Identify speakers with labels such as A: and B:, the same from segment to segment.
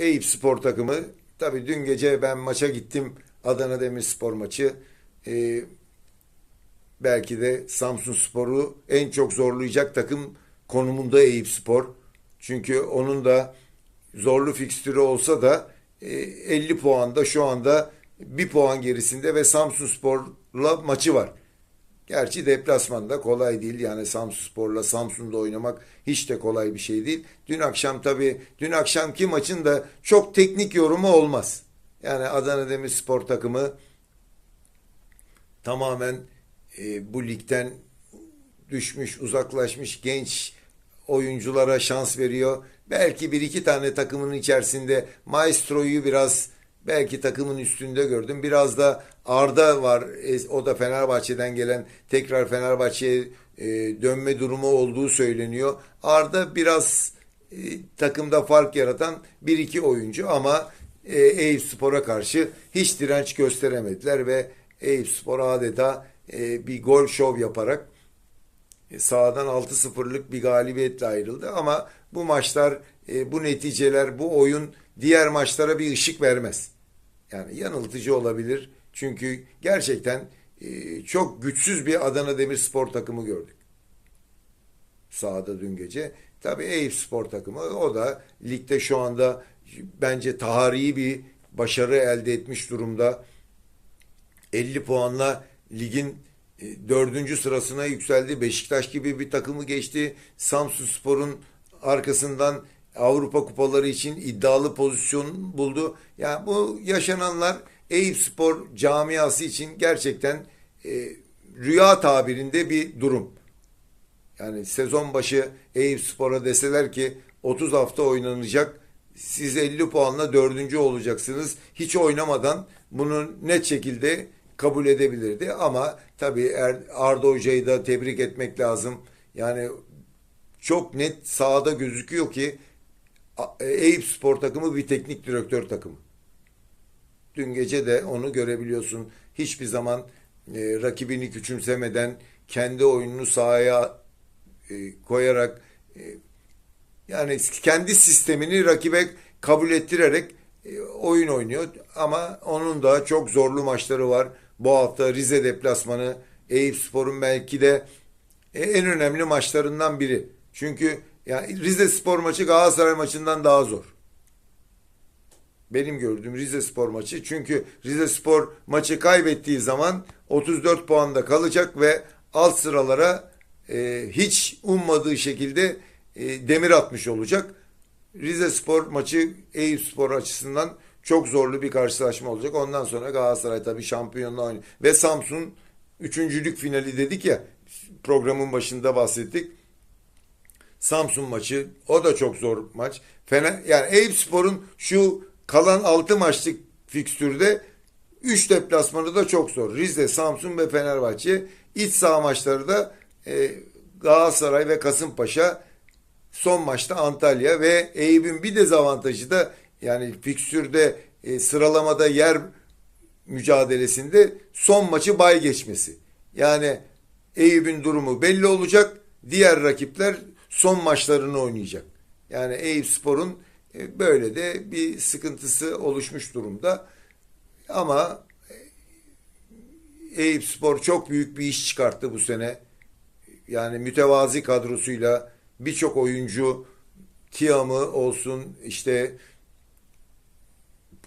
A: Eyüp Spor takımı. Tabii dün gece ben maça gittim. Adana Demirspor maçı. Ee, belki de Samsun Spor'u en çok zorlayacak takım konumunda Eyüp Spor. Çünkü onun da zorlu fikstürü olsa da e, 50 puanda şu anda bir puan gerisinde ve Samsun Spor'la maçı var. Gerçi deplasmanda kolay değil. Yani Samsunspor'la Samsun'da oynamak hiç de kolay bir şey değil. Dün akşam tabii dün akşamki maçın da çok teknik yorumu olmaz. Yani Adana Demirspor takımı tamamen e, bu ligden düşmüş, uzaklaşmış genç oyunculara şans veriyor. Belki bir iki tane takımın içerisinde Maestro'yu biraz belki takımın üstünde gördüm. Biraz da Arda var. E, O da Fenerbahçe'den gelen tekrar Fenerbahçe'ye e, dönme durumu olduğu söyleniyor. Arda biraz e, takımda fark yaratan bir iki oyuncu ama Eyüp Spor'a karşı hiç direnç gösteremediler ve Eyüp Spor adeta bir gol şov yaparak sahadan 6-0'lık bir galibiyetle ayrıldı ama bu maçlar, e, bu neticeler, bu oyun diğer maçlara bir ışık vermez. Yani yanıltıcı olabilir. Çünkü gerçekten e, çok güçsüz bir Adana Demirspor takımı gördük. Sahada dün gece. Tabii Eyüp Spor takımı o da ligde şu anda bence tahariyi bir başarı elde etmiş durumda. 50 puanla ligin e, dördüncü sırasına yükseldi. Beşiktaş gibi bir takımı geçti. Samsun Spor'un arkasından Avrupa kupaları için iddialı pozisyon buldu. Yani bu yaşananlar Eyüp Spor camiası için gerçekten e, rüya tabirinde bir durum. Yani sezon başı Eyüp Spor'a deseler ki 30 hafta oynanacak. Siz 50 puanla dördüncü olacaksınız. Hiç oynamadan bunu net şekilde kabul edebilirdi. Ama tabii Er- Arda Hoca'yı da tebrik etmek lazım. Yani çok net sahada gözüküyor ki A- Eyüp Spor takımı bir teknik direktör takımı. Dün gece de onu görebiliyorsun. Hiçbir zaman e, rakibini küçümsemeden kendi oyununu sahaya e, koyarak e, yani kendi sistemini rakibe kabul ettirerek e, oyun oynuyor. Ama onun da çok zorlu maçları var. Bu hafta Rize deplasmanı Eyüp Spor'un belki de e, en önemli maçlarından biri. Çünkü yani Rize Spor maçı Galatasaray maçından daha zor. Benim gördüğüm Rize Spor maçı. Çünkü Rize Spor maçı kaybettiği zaman 34 puanda kalacak ve alt sıralara e, hiç ummadığı şekilde e, demir atmış olacak. Rize Spor maçı Eyüp Spor açısından çok zorlu bir karşılaşma olacak. Ondan sonra Galatasaray tabii şampiyonluğa oynuyor. Ve Samsun üçüncülük finali dedik ya programın başında bahsettik. Samsun maçı o da çok zor maç. Fener, yani Eyüp Spor'un şu kalan 6 maçlık fikstürde 3 deplasmanı da çok zor. Rize, Samsun ve Fenerbahçe. İç saha maçları da e, Galatasaray ve Kasımpaşa son maçta Antalya ve Eyüp'ün bir dezavantajı da yani fikstürde e, sıralamada yer mücadelesinde son maçı bay geçmesi. Yani Eyüp'ün durumu belli olacak. Diğer rakipler son maçlarını oynayacak. Yani Eyüp Spor'un e, böyle de bir sıkıntısı oluşmuş durumda. Ama e, Eyüp Spor çok büyük bir iş çıkarttı bu sene. Yani mütevazi kadrosuyla birçok oyuncu Tiam'ı olsun işte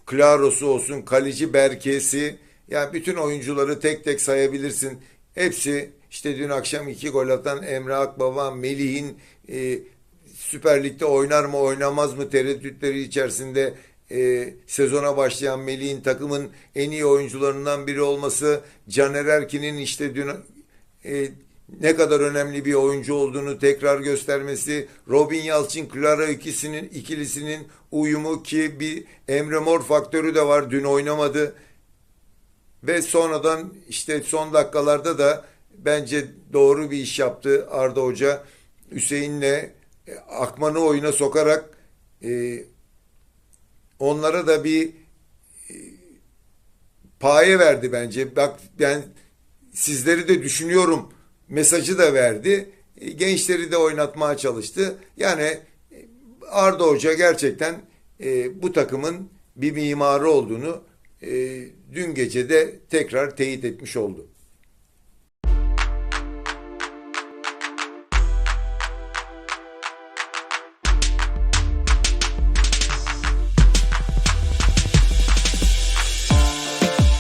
A: Klaros'u olsun, kaleci Berke'si yani bütün oyuncuları tek tek sayabilirsin. Hepsi işte dün akşam iki gol atan Emre Akbaba, Melih'in e, Süper Lig'de oynar mı oynamaz mı tereddütleri içerisinde e, sezona başlayan Melih'in takımın en iyi oyuncularından biri olması, Caner Erkin'in işte dün e, ne kadar önemli bir oyuncu olduğunu tekrar göstermesi, Robin Yalçın, Clara ikisinin ikilisinin uyumu ki bir Emre Mor faktörü de var. Dün oynamadı. Ve sonradan işte son dakikalarda da bence doğru bir iş yaptı Arda Hoca. Hüseyin'le e, Akman'ı oyuna sokarak e, onlara da bir e, paye verdi bence. Bak ben sizleri de düşünüyorum mesajı da verdi. E, Gençleri de oynatmaya çalıştı. Yani e, Arda Hoca gerçekten e, bu takımın bir mimarı olduğunu e, dün gece de tekrar teyit etmiş oldu.